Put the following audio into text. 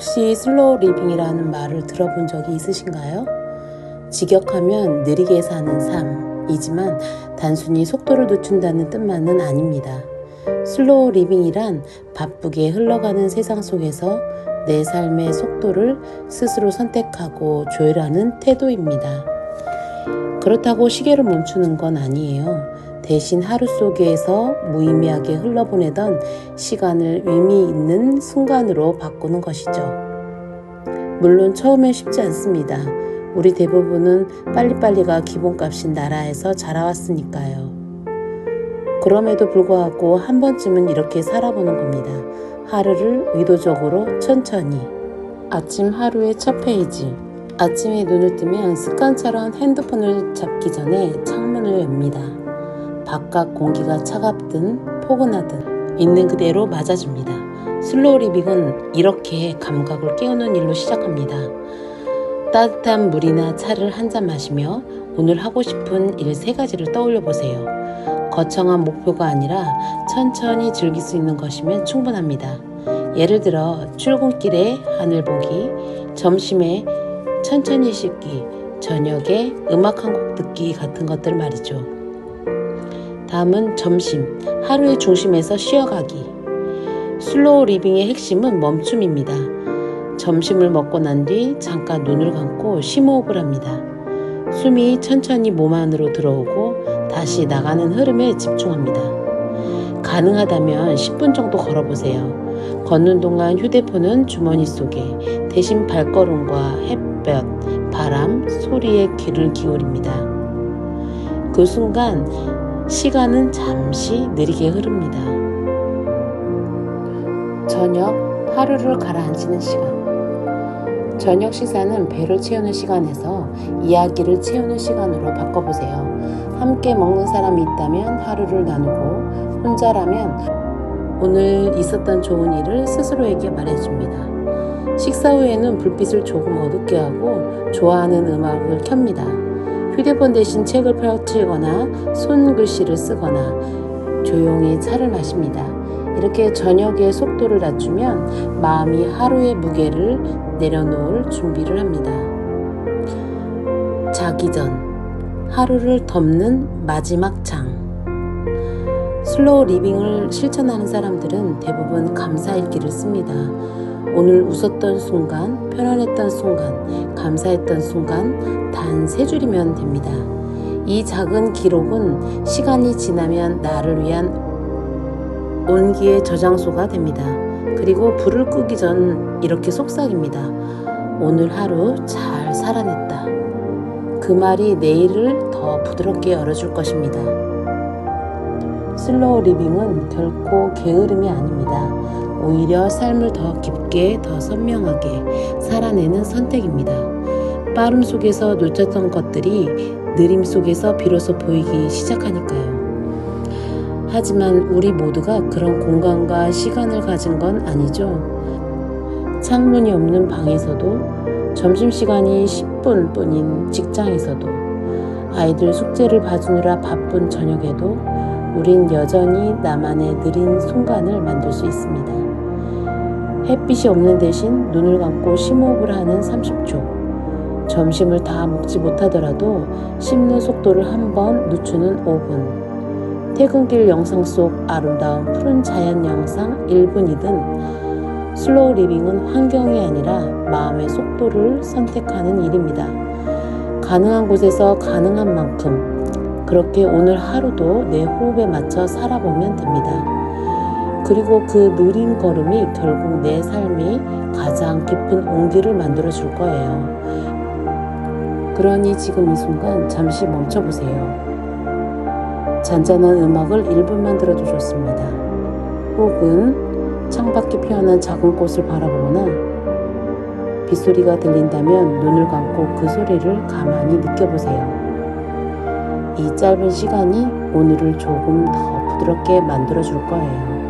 혹시 슬로우 리빙이라는 말을 들어본 적이 있으신가요? 직역하면 느리게 사는 삶이지만 단순히 속도를 늦춘다는 뜻만은 아닙니다. 슬로우 리빙이란 바쁘게 흘러가는 세상 속에서 내 삶의 속도를 스스로 선택하고 조율하는 태도입니다. 그렇다고 시계를 멈추는 건 아니에요. 대신 하루 속에서 무의미하게 흘러보내던 시간을 의미 있는 순간으로 바꾸는 것이죠. 물론 처음엔 쉽지 않습니다. 우리 대부분은 빨리빨리가 기본값인 나라에서 자라왔으니까요. 그럼에도 불구하고 한 번쯤은 이렇게 살아보는 겁니다. 하루를 의도적으로 천천히. 아침 하루의 첫 페이지. 아침에 눈을 뜨면 습관처럼 핸드폰을 잡기 전에 창문을 엽니다. 바깥 공기가 차갑든 포근하든 있는 그대로 맞아줍니다. 슬로우 리빙은 이렇게 감각을 깨우는 일로 시작합니다. 따뜻한 물이나 차를 한 잔 마시며 오늘 하고 싶은 일 세 가지를 떠올려 보세요. 거창한 목표가 아니라 천천히 즐길 수 있는 것이면 충분합니다. 예를 들어 출근길에 하늘 보기, 점심에 천천히 씻기, 저녁에 음악 한 곡 듣기 같은 것들 말이죠. 다음은 점심, 하루의 중심에서 쉬어가기. 슬로우 리빙의 핵심은 멈춤입니다. 점심을 먹고 난 뒤 잠깐 눈을 감고 심호흡을 합니다. 숨이 천천히 몸 안으로 들어오고 다시 나가는 흐름에 집중합니다. 가능하다면 10분 정도 걸어보세요. 걷는 동안 휴대폰은 주머니 속에 대신 발걸음과 햇볕, 바람, 소리에 귀를 기울입니다. 그 순간 시간은 잠시 느리게 흐릅니다. 저녁 하루를 가라앉히는 시간. 저녁 식사는 배를 채우는 시간에서 이야기를 채우는 시간으로 바꿔보세요. 함께 먹는 사람이 있다면 하루를 나누고 혼자라면 오늘 있었던 좋은 일을 스스로에게 말해줍니다. 식사 후에는 불빛을 조금 어둡게 하고 좋아하는 음악을 켭니다. 휴대폰 대신 책을 펼치거나 손글씨를 쓰거나 조용히 차를 마십니다. 이렇게 저녁의 속도를 낮추면 마음이 하루의 무게를 내려놓을 준비를 합니다. 자기 전 하루를 덮는 마지막 장 슬로우 리빙을 실천하는 사람들은 대부분 감사 일기를 씁니다. 오늘 웃었던 순간, 편안했던 순간, 감사했던 순간 단 세 줄이면 됩니다. 이 작은 기록은 시간이 지나면 나를 위한 온기의 저장소가 됩니다. 그리고 불을 끄기 전 이렇게 속삭입니다. 오늘 하루 잘 살아냈다. 그 말이 내일을 더 부드럽게 열어줄 것입니다. 슬로우 리빙은 결코 게으름이 아닙니다. 오히려 삶을 더 깊게, 더 선명하게 살아내는 선택입니다. 빠름 속에서 놓쳤던 것들이 느림 속에서 비로소 보이기 시작하니까요. 하지만 우리 모두가 그런 공간과 시간을 가진 건 아니죠. 창문이 없는 방에서도 점심시간이 10분 뿐인 직장에서도 아이들 숙제를 봐주느라 바쁜 저녁에도 우린 여전히 나만의 느린 순간을 만들 수 있습니다. 햇빛이 없는 대신 눈을 감고 심호흡을 하는 30초. 점심을 다 먹지 못하더라도 씹는 속도를 한 번 늦추는 5분. 퇴근길 영상 속 아름다운 푸른 자연 영상 1분이든 슬로우 리빙은 환경이 아니라 마음의 속도를 선택하는 일입니다. 가능한 곳에서 가능한 만큼 그렇게 오늘 하루도 내 호흡에 맞춰 살아보면 됩니다. 그리고 그 느린 걸음이 결국 내 삶이 가장 깊은 온기를 만들어 줄 거예요. 그러니 지금 이 순간 잠시 멈춰 보세요. 잔잔한 음악을 1분만 들어도 좋습니다. 혹은 창밖에 피어난 작은 꽃을 바라보거나 빗소리가 들린다면 눈을 감고 그 소리를 가만히 느껴보세요. 이 짧은 시간이 오늘을 조금 더 부드럽게 만들어 줄 거예요.